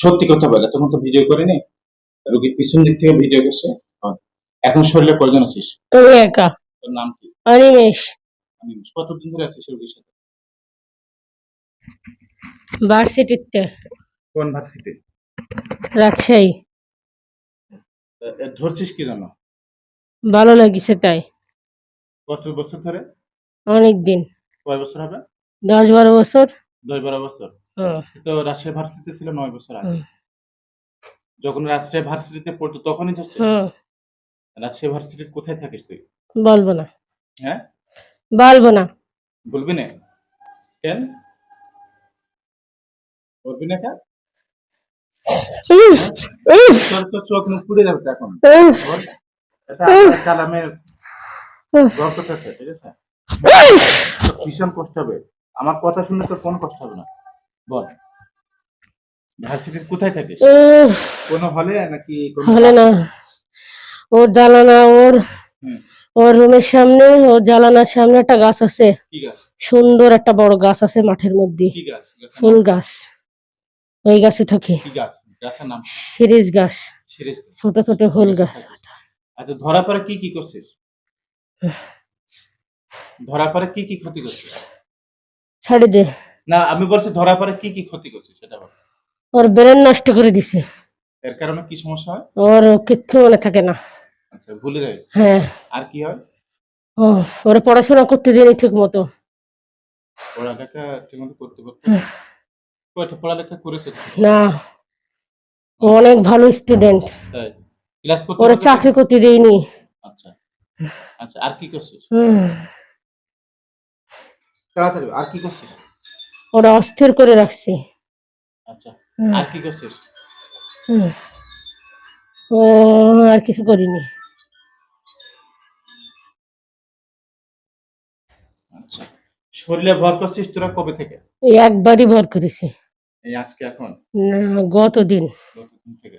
সত্যি কথা বলে তখন তো ভিডিও করিনি। রোগীর পিছন দিক থেকে ভিডিও করছে। হ্যাঁ। এখন শরীরে কয়জন আছিস? আমি একা। তোর নাম কি? অনিমেষ। আমি কতদিন ধরে আছিস রোগীর সাথে? ভার্সিটিতে কোন ভার্সিটি রাজশাহী। ধরছিস কি জানো ভালো লাগিছে তাই। কত বছর ধরে? অনেক দিন কয় বছর হবে? দশ বারো বছর। দশ বারো বছর। তো রাজশাহী ভার্সিটি ছিল নয় বছর আগে। যখন রাজশাহী ভার্সিটিতে পড়তো তখনই হুম, রাজশাহী ভার্সিটির কোথায় থাকিস তুই? বলব না। হ্যাঁ? বলব না। বলবি না? কেন? বলবি না কেন? তো চোখ মুখ পুড়ে যাবে এখন। কালামের ঠিক আছে? ভীষণ কষ্ট হবে। আমার কথা শুনে তোর কোনো কষ্ট হবে না। বল। ভার্সিটির কোথায় উম, কোনো হলে নাকি হলে না। ওর জ্বালানা ওর ওর রুমের সামনে ওর জ্বালানার সামনে একটা গাছ আছে। সুন্দর একটা বড় গাছ আছে মাঠের মধ্যে। ফুল গাছ। ওই গাছে থাকে। কি গাছ। ছোট ছোট ফুল গাছ। আচ্ছা ধরা পরে কি কি করছিস? ধরা পরে কি কি ক্ষতি করছিস? ছাড়ি দে। না আমি বলছি ধরা পরে কি কি ক্ষতি করছিস সেটা বল। ওর ব্রেন নষ্ট করে দিছে। এর কারণে কি সমস্যা হয়? ওর কিচ্ছু মনে থাকে না। আচ্ছা ভুলে যাই। হ্যাঁ। আর কি হয়? ও ওরা পড়াশোনা করতে দিনি ঠিক মতো পড়ালেখা ঠিকমতো করতে পারতো? হুম। কয়টা পড়ালেখা করেছে না। ও অনেক ভালো স্টুডেন্ট তাই? ক্লাস করতে ওর চাকরি করতে দেয়নি। আচ্ছা। আচ্ছা আর কি করছিস? হুম, তাড়াতাড়ি আর কি করছিস? ওরা অস্থির করে রাখছে। আচ্ছা আর কি করছিস? ও আর কিছু করিনি। আচ্ছা শরীরে ভর করছিস তোরা কবে থেকে? এই একবারই ভর করেছে। এই আজকে এখন? না গতদিন। কতদিন থেকে?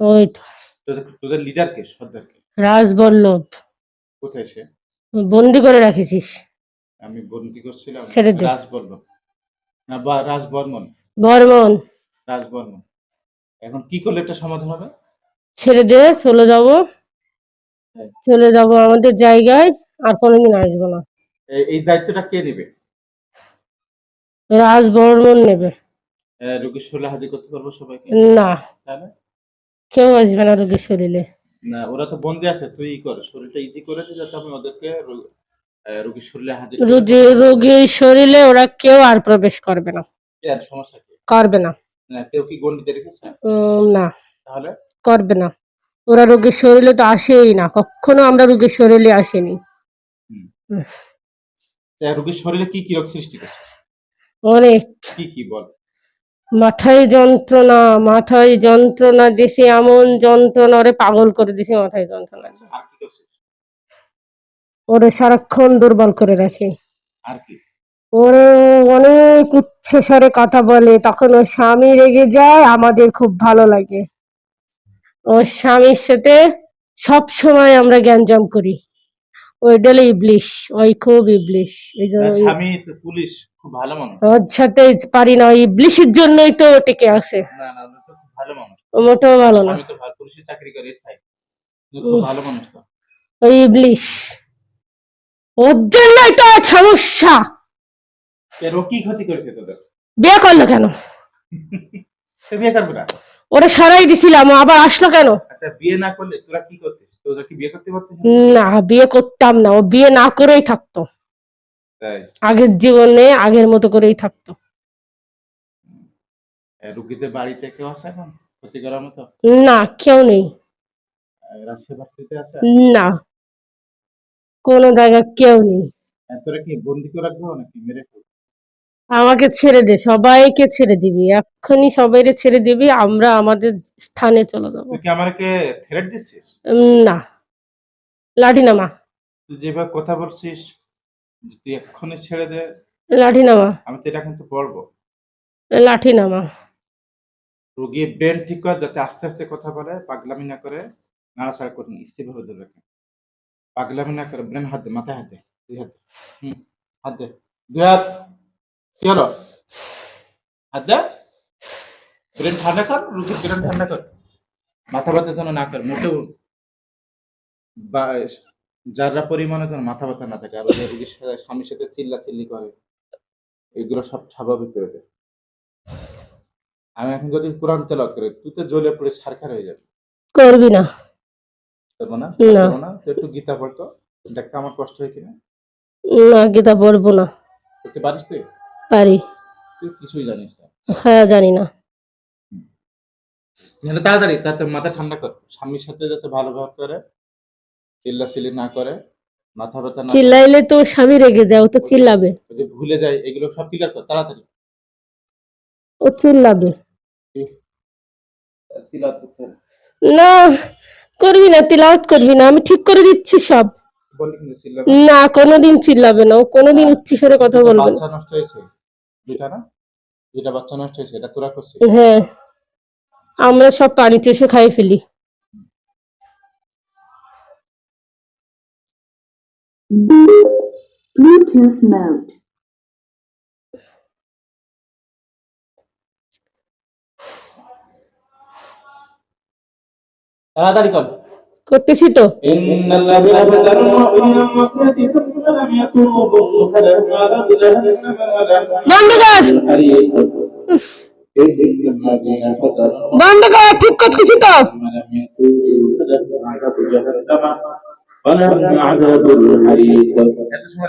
ওই তো। তোদের তোদের লিডার কে সর্দার কে? রাজবল্লভ। কোথায় সে? বন্দি করে রাখেছিস। আমি বন্দি করছিলাম। ছেড়ে দে। রাজ বর্মন না বা রাজ বর্মন। বর্মন রাজ বর্মন এখন কি করলে একটা সমাধান হবে? ছেড়ে দে চলে যাব। চলে যাব আমাদের জায়গায় আর কোনোদিন আসব না। এই- দায়িত্বটা কে নেবে? রাজ বর্মন নেবে রোগীর শরীরে হাজির করতে পারব সবাইকে? না। কেউ আসবে না রোগীর শরীরে। না ওরা তো বন্দি আছে তুই ই কর শরীরটা ইজি করে দে যাতে আমি ওদেরকে রোগীর শরীরে হাজির। রোগীর শরীরে ওরা কেউ আর প্রবেশ করবে না। কি সমস্যা কি? করবে না। কেউ কি গন্ডিতে রেখেছে? না। তাহলে? করবে না। ওরা রোগীর শরীরে তো আসেই না। কখনো আমরা রোগীর শরীরে আসেনি। রোগীর শরীরে কি কি রোগ সৃষ্টি করছে? অনেক। কি কি বল? মাথায় যন্ত্রণা মাথায় যন্ত্রণা দিছে এমন যন্ত্রণা ওরে পাগল করে দিছে মাথায় যন্ত্রণা। আর ওরে সারাক্ষণ দুর্বল করে রাখে। আর কি? ওরে অনেক উচ্চ স্বরে কথা বলে তখন ওর স্বামী রেগে যায় আমাদের খুব ভালো লাগে। ওর স্বামীর সাথে সব সময় আমরা গ্যাঞ্জাম করি। ওই ডেলে ইবলিশ ওই খুব ইবলিশ। এই স্বামী তো পুলিশ খুব ভালো মানুষ। ওর সাথে পারি না ওই ইবলিশের জন্যই তো টিকে আছে না না ও তো খুব ভালো মানুষ। ও মোটেও ভালো না। আমি তো পুলিশে চাকরি করে এসআই খুব ভালো মানুষ তো। ওই ইবলিশ। ওর জন্যই তো সমস্যা। এর কি ক্ষতি করেছে তোদের? বিয়ে করল কেন? সে বিয়ে করবে না? ওরা সারাই দিছিলাম আবার আসলো কেন? আচ্ছা বিয়ে না করলে তোরা কি করতিস? তোরা কি বিয়ে করতে পারতিস না? বিয়ে করতাম না ও বিয়ে না করেই থাকতো। তাই? আগের জীবনে আগের মতো করেই থাকতো। রুগীদের বাড়িতে কেউ এখন? ক্ষতি করার মতো? না কেউ নেই। রাজশাহী না। কোনো জায়গায় কেউ নেই। কি বন্দি করে রাখব নাকি মেরে আমাকে ছেড়ে দে সবাইকে ছেড়ে দিবি এক্ষুনি সবাইকে ছেড়ে দিবি আমরা আমাদের স্থানে চলে যাব। তুই কি আমাকে থ্রেট দিচ্ছিস? উম, না। লাঠি নামা তুই যেভাবে কথা বলছিস তুই এক্ষুনি ছেড়ে দে। লাঠি নামা আমি তো এটা কিন্তু পড়ব লাঠি নামা রুগী ব্রেন ঠিক করে যাতে আস্তে আস্তে কথা বলে পাগলামি না করে নাড়াচাড়া করুন স্থির ভাবে ধরে রাখেন। পাগলামি না করে ব্রেন হাত দে মাথায় হাত দে দুই হাত হাত দে দুই হাত কি হলো হাত দে ব্রেন ঠান্ডা কর রুগীর ব্রেন ঠান্ডা কর মাথা ব্যথা যেন না কর মোটেও বা যারা পরিমাণে যেন মাথা ব্যথা না থাকে আর রুগীর সাথে স্বামীর সাথে চিল্লা চিল্লি করে এগুলো সব স্বাভাবিক করে দেয় আমি এখন যদি কোরআন তেলাওয়াত করি তুই তো জ্বলে পড়ে সারখার হয়ে যাবে করবি না না? একটু গীতা পড়তো? দেখতে আমার কষ্ট হয় কিনা? না গীতা পড়ব না। করতে পারিস তুই? পারি। তুই কিছুই জানিস না। হ্যাঁ জানি না। তাড়াতাড়ি তাতে মাথা ঠান্ডা কর। স্বামীর সাথে যাতে ভালো করে না করে মাথা ব্যথা না চিল্লাইলে তো স্বামী রেগে যায় ও তো চিল্লাবে। যে ভুলে যায় এগুলো সব ক্লিয়ার কর তাড়াতাড়ি। ও চিল্লাবে। না করবি না তিলাওয়াত করবি না আমি ঠিক করে দিচ্ছি সব। না কোনোদিন চিল্লাবে না ও কোনোদিন উচ্চ স্বরে কথা বলবে না। বাচ্চা নষ্ট হয়েছে। দুইটা না? দুইটা বাচ্চা নষ্ট হয়েছে এটা তোরা করছিস? হ্যাঁ আমরা সব পানিতে এসে খাই ফেলি। Bluetooth mode. তাড়াতাড়ি কর। করতেছি তো। বন্ধ কর বন্ধ কর ঠিক করতেছি তো। এত সময়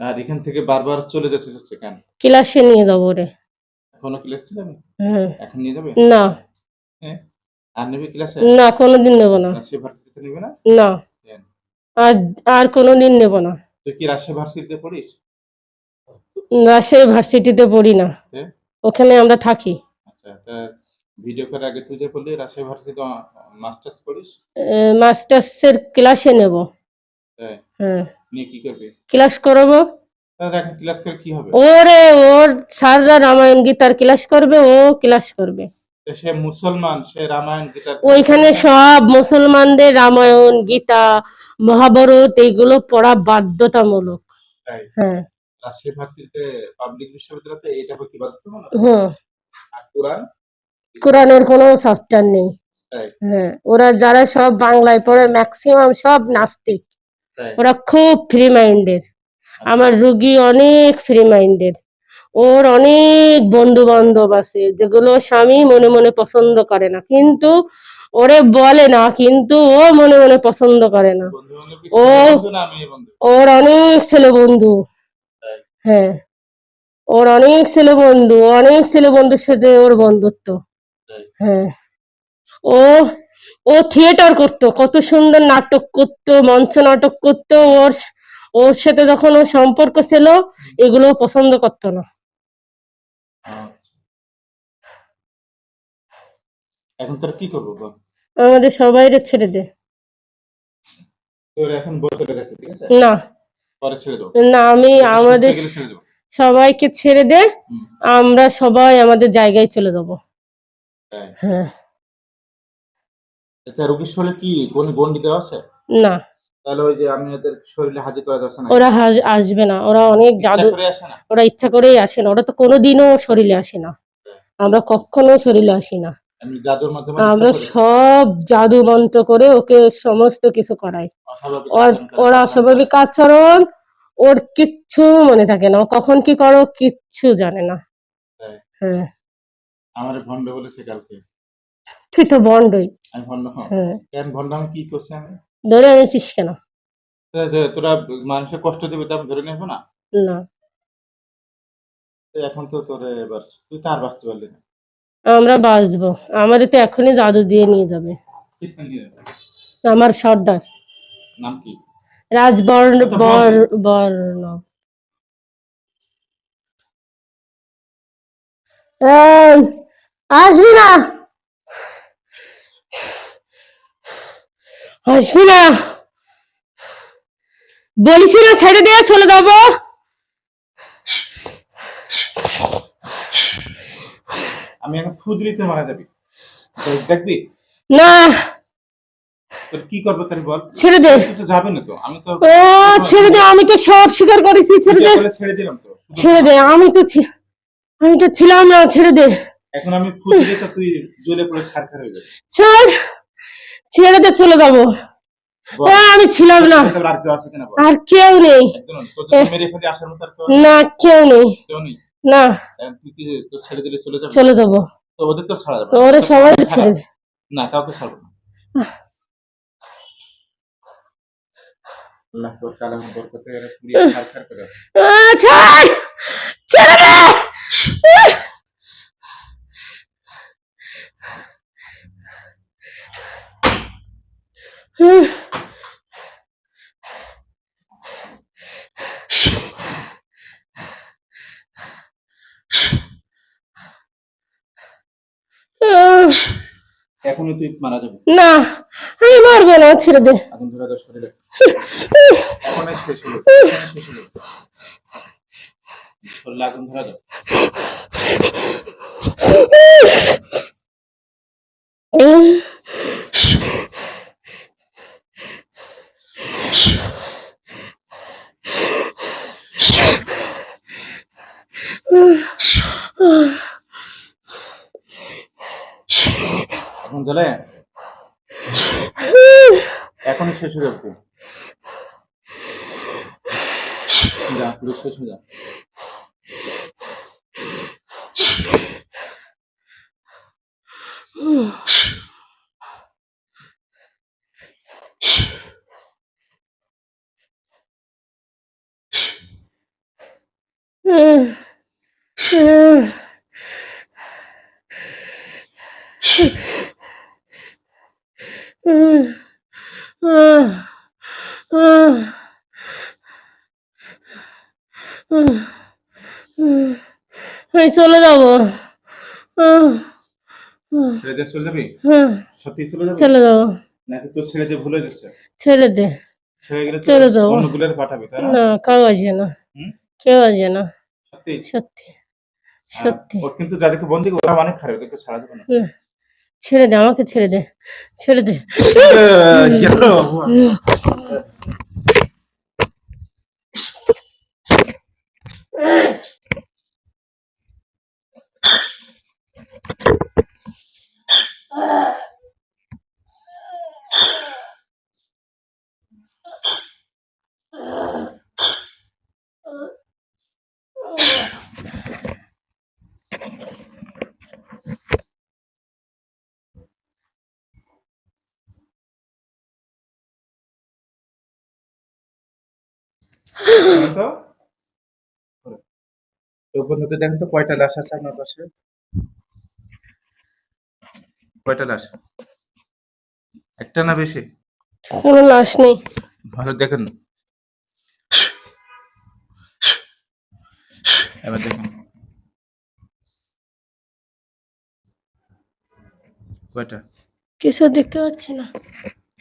আর এখান থেকে বারবার চলে যেতে চাচ্ছে কেন? ক্লাসে নিয়ে যাব ওরে। এখনও ক্লাসে যাবে? হ্যাঁ এখন নিয়ে যাবে? না। হ্যাঁ? আর নেবে ক্লাসে? না কোনোদিন নেব না। রাজশাহী ভার্সিটিতে নেবে না? না। কেন? আর আর কোনোদিন নেব না। তুই কি রাজশাহী ভার্সিটিতে পড়িস? রাজশাহী ভার্সিটিতে পড়ি না। হ্যাঁ? ওখানে আমরা থাকি। আচ্ছা ভিডিও করার আগে তুই যে বললি রাজশাহী ভার্সিটিতে মাস্টার্স পড়িস? মাস্টার্সের ক্লাসে নেব। হ্যাঁ। হ্যাঁ। নিয়ে কি করবি? ক্লাস করব? ক্লাস করে কি হবে? ওরে ওর রামায়ণ গীতার ক্লাস করবে ও ক্লাস করবে। সে মুসলমান সে রামায়ণ গীতা ওইখানে সব মুসলমানদের রামায়ণ গীতা মহাভারত এইগুলো পড়া বাধ্যতামূলক। হ্যাঁ। রাজশাহী ভার্সিটিতে পাবলিক বিশ্ববিদ্যালয়তে এটা কি বাধ্যতামূলক? হুম। আর কোরআন? কোরআনের কোনো সফটওয়্যার নেই। হ্যাঁ ওরা যারা সব বাংলায় পড়ে ম্যাক্সিমাম সব নাস্তিক। ওরা খুব ফ্রি মাইন্ডের আমার রুগী অনেক ফ্রি মাইন্ডের ওর অনেক বন্ধু বান্ধব আছে যেগুলো স্বামী মনে মনে পছন্দ করে না। কিন্তু ওরে বলে না কিন্তু ও মনে মনে পছন্দ করে না। ও- ওর অনেক ছেলে বন্ধু। হ্যাঁ। ওর অনেক ছেলে বন্ধু অনেক ছেলে বন্ধুর সাথে ওর বন্ধুত্ব। হ্যাঁ। ও ও থিয়েটার করতো কত সুন্দর নাটক করতো মঞ্চ নাটক করতো ওর ওর সাথে যখন ওর সম্পর্ক ছিল এগুলো পছন্দ করতো না। আচ্ছা। এখন তোর কি করব আমাদের সবাইরে ছেড়ে দে। তোর এখন ঠিক আছে? না। পরে ছেড়ে দেবো। না আমি আমাদের সবাইকে ছেড়ে দে আমরা সবাই আমাদের জায়গায় চলে যাব। হ্যাঁ। রোগীর শরীরে কি কোন গন্ডি দেওয়া আছে? না। তাহলে ওই যে আমি ওদের শরীরে হাজির করা যাচ্ছে না। ওরা আসবে না। ওরা অনেক জাদু ওরা ইচ্ছা করেই আসে না। ওরা তো কোনোদিনও শরীরে আসে না। আমরা কখনো শরীরে আসি না। আমরা সব জাদু মন্ত্র করে ওকে সমস্ত কিছু করাই। ওর অস্বাভাবিক আচরণ ওর কিচ্ছু মনে থাকে না। কখন কি করো কিচ্ছু জানে না। হ্যাঁ। আমার ভণ্ড বলেছে কালকে হ্যাঁ। ধরে কেন? তোরা মানুষের কষ্ট দিবে ধরে না? না। এখন তো তোর এবার তুই তার বাঁচতে পারলি না। আমরা তো এখনই জাদু দিয়ে নিয়ে যাবে। আমার সর্দার। নাম কি? রাজবর্ণ বর বর্ণ। আসবি না? আসবি না ছেড়ে দিয়ে চলে যাব। আমি এখন ফুদরিতে মারা যাবি। দেখবি? না। তোর কি করব তাহলে বল? ছেড়ে দে। তুই তো যাবে না তো আমি তো ও ছেড়ে দে আমি তো সব স্বীকার করেছি ছেড়ে দে। ছেড়ে দিলাম তো ছেড়ে দে আমি তো আমি তো ছিলাম না ছেড়ে দে। এখন আমি ফুদরি তো তুই জ্বলে পড়ে ছাড়খার হয়ে যাবে। ছাড়। ছেড়ে দে চলে যাব। আমি ছিলাম না। আর কেউ নেই। না। কেউ নেই। না। ছেড়ে দিলে চলে যাবে? চলে যাব। তো ওদের তো ছাড়া যাবে না। সবাই ছেড়ে না কাউকে ছাড়বো না। তোর কালাম বরকতে এরা পুরিয়ে ছাড়খার করে দাও। আহ, ছাড় ছেড়ে দে এখনই তুই মারা যাবে? না আমি মারবো না ছেড়ে দে। আগুন ধরে শেষ হলো শেষ হলো। শরীরে আগুন ধরা উম, এখন এখনই শেষ হয়ে যাবে। যা পুরো শেষ হয়ে যা উম। উম, আহ, আহ, উম, উম, আমি চলে যাব। ছেড়ে চলে যাবি? সত্যি চলে যাবি? চলে যাব। নাকি তোর ছেড়ে দিয়ে ভুলে যাচ্ছে ছেড়ে দে। ছেড়ে গেলে চলে যাব। অন্যগুলোর পাঠাবি তাই না? না কেউ আসে না। কেউ আসে না। সত্যি? সত্যি সত্যি। ও কিন্তু যাদেরকে বন্দি করে ওরা অনেক খারাপ ওদেরকে ছাড়া দেবে না। হুম। ছেড়ে দে আমাকে ছেড়ে দে ছেড়ে দে। তো তো? বন্ধুকে দেখেন তো কয়টা লাশ আছে আপনার পাশে? কয়টা লাশ? একটা না বেশি? কোনো লাশ নেই। ভালো দেখেন এবার দেখেন। কয়টা? কিছু দেখতে পাচ্ছি না।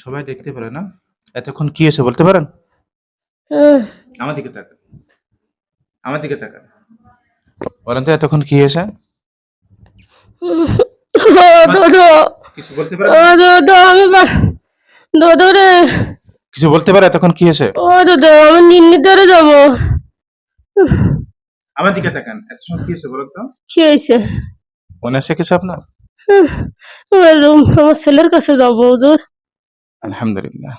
সবাই দেখতে পারে না? এতক্ষণ কি হয়েছে বলতে পারেন? আমার দিকে তাকান। আমার দিকে তাকান। বলেন তো এতক্ষণ কি হয়েছে? কিছু বলতে পারেন ও দাদা আমি বা- দাদা রে। কিছু বলতে পারে এতক্ষণ কি হয়েছে? ও দাদা আমি নিন্নি ধরে যাব। আমার দিকে তাকান। এত সময় কি হয়েছে বলুন তো? কি হয়েছে? মনে আছে কিছু আপনার? আমার রুম আমার ছেলের কাছে যাব ওদের আলহামদুলিল্লাহ।